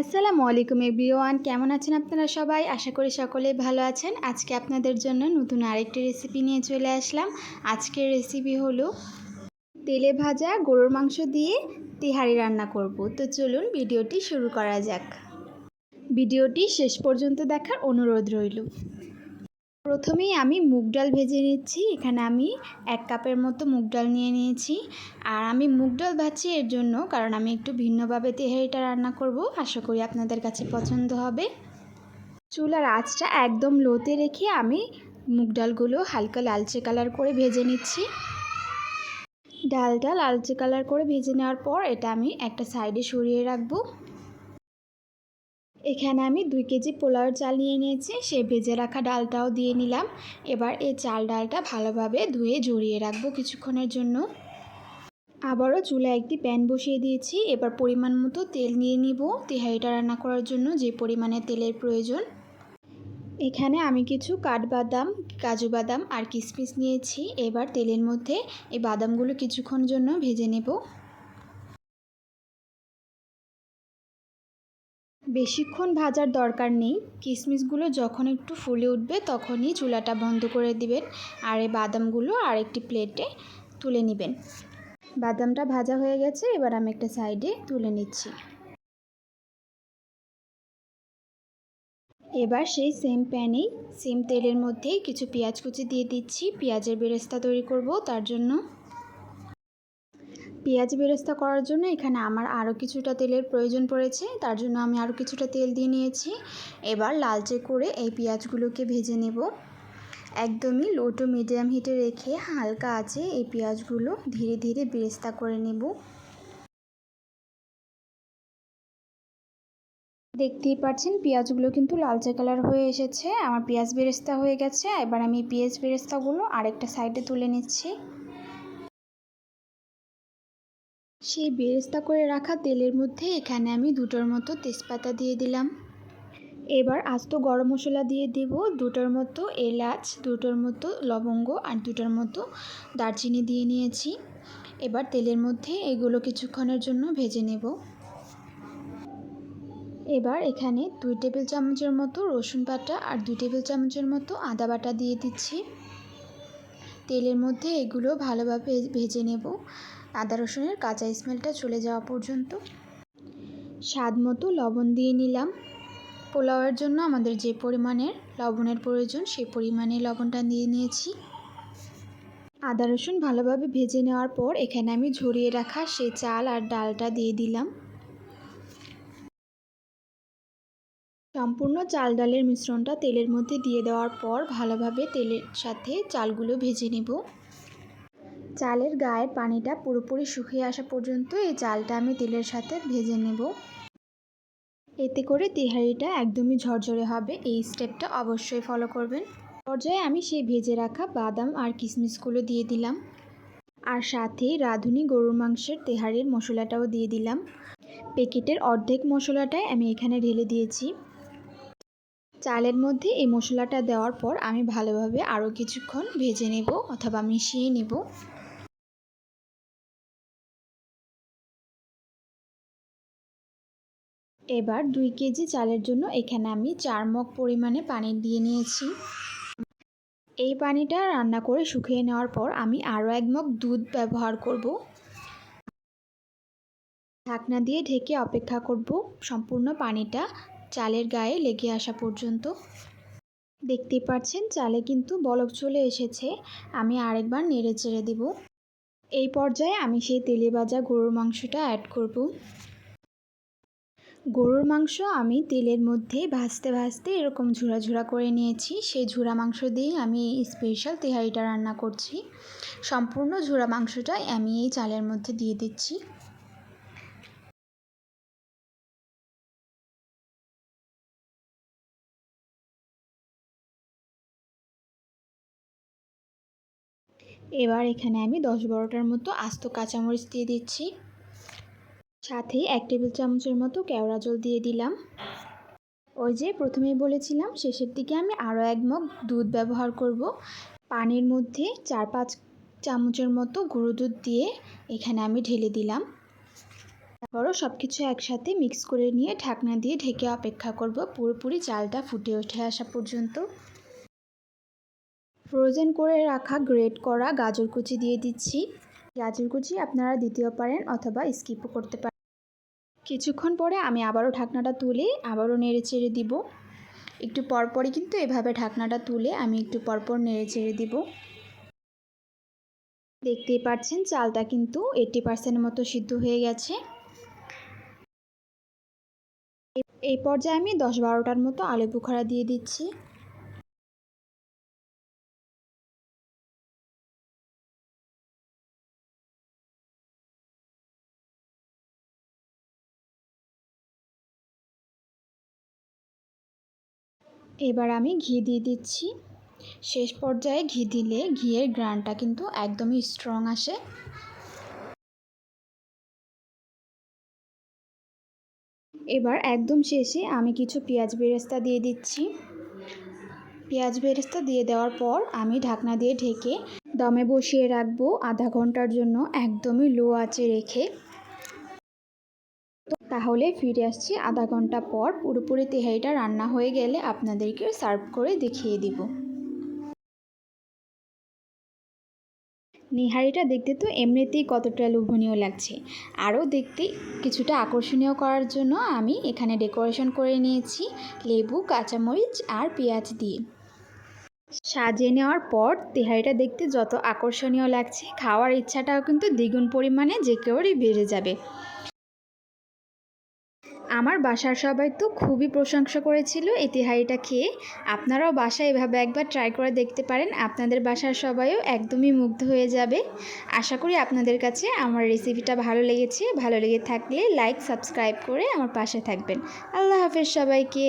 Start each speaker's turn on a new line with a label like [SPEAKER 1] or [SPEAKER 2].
[SPEAKER 1] আসসালামু আলাইকুম এভরিওয়ান, কেমন আছেন আপনারা সবাই? আশা করি সকলেই ভালো আছেন। আজকে আপনাদের জন্য নতুন আরেকটি রেসিপি নিয়ে চলে আসলাম। আজকের রেসিপি হলো তেলে ভাজা গরুর মাংস দিয়ে তিহারি রান্না করব। তো চলুন ভিডিওটি শুরু করা যাক। ভিডিওটি শেষ পর্যন্ত দেখার অনুরোধ রইল। প্রথমেই আমি মুগ ডাল ভেজে নিচ্ছি। এখানে আমি এক কাপের মতো মুগ ডাল নিয়ে নিয়েছি। আর আমি মুগ ডাল ভাজছি এর জন্য কারণ আমি একটু ভিন্নভাবে তেহারিটা রান্না করব। আশা করি আপনাদের কাছে পছন্দ হবে। চুলার আঁচটা একদম লোতে রেখে আমি মুগ ডালগুলো হালকা লালচে কালার করে ভেজে নিচ্ছি। ডালটা লালচে কালার করে ভেজে নেওয়ার পর এটা আমি একটা সাইডে সরিয়ে রাখব। এখানে আমি দুই কেজি পোলাওর চাল নিয়ে নিয়েছি সেই ভেজে রাখা ডালটাও দিয়ে নিলাম। এবার এই চাল ডালটা ভালোভাবে ধুয়ে জড়িয়ে রাখব কিছুক্ষণের জন্য। আবারও চুলায় একটি প্যান বসিয়ে দিয়েছি, এবার পরিমাণ মতো তেল নিয়ে নিব। তেহারিটা রান্না করার জন্য যে পরিমাণে তেলের প্রয়োজন। এখানে আমি কিছু কাঠবাদাম, কাজু বাদাম আর কিশমিশ নিয়েছি। এবার তেলের মধ্যে এই বাদামগুলো কিছুক্ষণ জন্য ভেজে নেব। বেশিক্ষণ ভাজার দরকার নেই। কিশমিশগুলো যখন একটু ফুলে উঠবে তখনই চুলাটা বন্ধ করে দিবেন আর এই বাদামগুলো আরেকটি প্লেটে তুলে নেবেন। বাদামটা ভাজা হয়ে গেছে, এবার আমি একটা সাইডে তুলে নিচ্ছি। এবার সেই সেম প্যানেই সেম তেলের মধ্যেই কিছু পেঁয়াজ কুচি দিয়ে দিচ্ছি। পেঁয়াজের বেরেস্তা তৈরি করব, তার জন্য পেঁয়াজ বেরেস্তা করার জন্য এখানে আমার আরও কিছুটা তেলের প্রয়োজন পড়েছে, তার জন্য আমি আরও কিছুটা তেল দিয়ে নিয়েছি। এবার লালচে করে এই পেঁয়াজগুলোকে ভেজে নেব। একদমই লো টু মিডিয়াম হিটে রেখে হালকা আছে এই পেঁয়াজগুলো ধীরে ধীরে বেরেস্তা করে নেব। দেখতেই পাচ্ছেন পেঁয়াজগুলো কিন্তু লালচে কালার হয়ে এসেছে, আমার পেঁয়াজ বেরেস্তা হয়ে গেছে। এবার আমি পেঁয়াজ বেরেস্তাগুলো আরেকটা সাইডে তুলে নিচ্ছি। সেই বেরেস্তা করে রাখা তেলের মধ্যে এখানে আমি দুটোর মতো তেজপাতা দিয়ে দিলাম। এবার আস্ত গরম মশলা দিয়ে দেব দুটোর মতো এলাচ, দুটোর মতো লবঙ্গ আর দুটোর মতো দারচিনি দিয়ে নিয়েছি। এবার তেলের মধ্যে এগুলো কিছুক্ষণের জন্য ভেজে নেব। এবার এখানে দুই টেবিল চামচের মতো রসুন বাটা আর দুই টেবিল চামচের মতো আদা বাটা দিয়ে দিচ্ছি। তেলের মধ্যে এগুলো ভালোভাবে ভেজে নেব। আদা রসুনের কাঁচা স্মেলটা চলে যাওয়া পর্যন্ত। স্বাদ মতো লবণ দিয়ে নিলাম। পোলাওয়ের জন্য আমাদের যে পরিমাণের লবণের প্রয়োজন সেই পরিমাণে লবণটা দিয়ে নিয়েছি। আদা রসুন ভালোভাবে ভেজে নেওয়ার পর এখানে আমি ঝরিয়ে রাখা সেই চাল আর ডালটা দিয়ে দিলাম। সম্পূর্ণ চাল ডালের মিশ্রণটা তেলের মধ্যে দিয়ে দেওয়ার পর ভালোভাবে তেলের সাথে চালগুলো ভেজে নেব। চালের গায়ের পানিটা পুরোপুরি শুকিয়ে আসা পর্যন্ত এই চালটা আমি তেলের সাথে ভেজে নেব। এতে করে তেহারিটা একদমই ঝরঝরে হবে, এই স্টেপটা অবশ্যই ফলো করবেন। পর্যায়ে আমি সেই ভেজে রাখা বাদাম আর কিশমিশগুলো দিয়ে দিলাম। আর সাথে রাঁধুনি গরুর মাংসের তেহারির মশলাটাও দিয়ে দিলাম। প্যাকেটের অর্ধেক মশলাটাই আমি এখানে ঢেলে দিয়েছি। চালের মধ্যে এই মশলাটা দেওয়ার পর আমি ভালোভাবে আরও কিছুক্ষণ ভেজে নেব অথবা মিশিয়ে নেব। এবার দুই কেজি চালের জন্য এখানে আমি চার মগ পরিমাণে পানি দিয়ে নিয়েছি। এই পানিটা রান্না করে শুকিয়ে নেওয়ার পর আমি আরও এক মগ দুধ ব্যবহার করব। ঢাকনা দিয়ে ঢেকে অপেক্ষা করব সম্পূর্ণ পানিটা চালের গায়ে লেগে আসা পর্যন্ত। দেখতে পাচ্ছেন চালে কিন্তু বলক চলে এসেছে, আমি আরেকবার নেড়ে চেড়ে দেব। এই পর্যায়ে আমি সেই তেলে ভাজা গরুর মাংসটা অ্যাড করব। গরুর মাংস আমি তেলের মধ্যে ভাজতে ভাজতে এরকম ঝুরা ঝুরা করে নিয়েছি। সেই ঝুরা মাংস দিয়েই আমি স্পেশাল তেহারিটা রান্না করছি। সম্পূর্ণ ঝুরা মাংসটাই আমি এই চালের মধ্যে দিয়ে দিচ্ছি। এবার এখানে আমি দশ বারোটার মতো আস্ত কাঁচামরিচ দিয়ে দিচ্ছি। সাথে এক টেবিল চামচের মতো কেওড়া জল দিয়ে দিলাম। ওই যে প্রথমেই বলেছিলাম, শেষের দিকে আমি আরও এক মগ দুধ ব্যবহার করব। পানির মধ্যে চার পাঁচ চামচের মতো গুঁড়ো দুধ দিয়ে এখানে আমি ঢেলে দিলাম। তারপরও সব কিছু একসাথে মিক্স করে নিয়ে ঢাকনা দিয়ে ঢেকে অপেক্ষা করব। পুরোপুরি চালটা ফুটে উঠে আসা পর্যন্ত। ফ্রোজেন করে রাখা গ্রেট করা গাজর কুচি দিয়ে দিচ্ছি। গাজর কুচি আপনারা দিতেও পারেন অথবা স্কিপও করতে পারেন। কিছুক্ষণ পরে আমি আবারও ঢাকনাটা তুলে আবারও নেড়ে চেড়ে দিব। একটু পরপরই কিন্তু এভাবে ঢাকনাটা তুলে আমি একটু পরপর নেড়ে চেড়ে দিব। দেখতেই পাচ্ছেন চালটা কিন্তু এইটি পার্সেন্টের মতো সিদ্ধ হয়ে গেছে। এই পর্যায়ে আমি দশ বারোটার মতো আলু বুখারা দিয়ে দিচ্ছি। এবার আমি ঘি দিয়ে দিচ্ছি। শেষ পর্যায়ে ঘি দিলে ঘিয়ের গ্রানটা কিন্তু একদমই স্ট্রং আসে। এবার একদম শেষে আমি কিছু পেঁয়াজ বেরেস্তা দিয়ে দিচ্ছি। পেঁয়াজ বেরেস্তা দিয়ে দেওয়ার পর আমি ঢাকনা দিয়ে ঢেকে দমে বসিয়ে রাখব আধা ঘণ্টার জন্য একদমই লো আঁচে রেখে। তাহলে ফিরে আসছি আধা ঘণ্টা পর। পুরোপুরি তেহারিটা রান্না হয়ে গেলে আপনাদেরকে সার্ভ করে দেখিয়ে দিব। নিহারিটা দেখতে তো এমনিতেই কতটা লোভনীয় লাগছে। আরও দেখতে কিছুটা আকর্ষণীয় করার জন্য আমি এখানে ডেকোরেশন করে নিয়েছি লেবু, কাঁচামরিচ আর পেঁয়াজ দিয়ে। সাজিয়ে নেওয়ার পর তেহারিটা দেখতে যত আকর্ষণীয় লাগছে, খাওয়ার ইচ্ছাটাও কিন্তু দ্বিগুণ পরিমাণে যে কেউরই বেড়ে যাবে। আমার বাসার সবাই তো খুবই প্রশংসা করেছিল এই খেয়ে। আপনারাও বাসায় এভাবে একবার ট্রাই করে দেখতে পারেন, আপনাদের বাসার সবাইও একদমই মুগ্ধ হয়ে যাবে। আশা করি আপনাদের কাছে আমার রেসিপিটা ভালো লেগেছে। ভালো লেগে থাকলে লাইক সাবস্ক্রাইব করে আমার পাশে থাকবেন। আল্লাহ হাফেজ সবাইকে।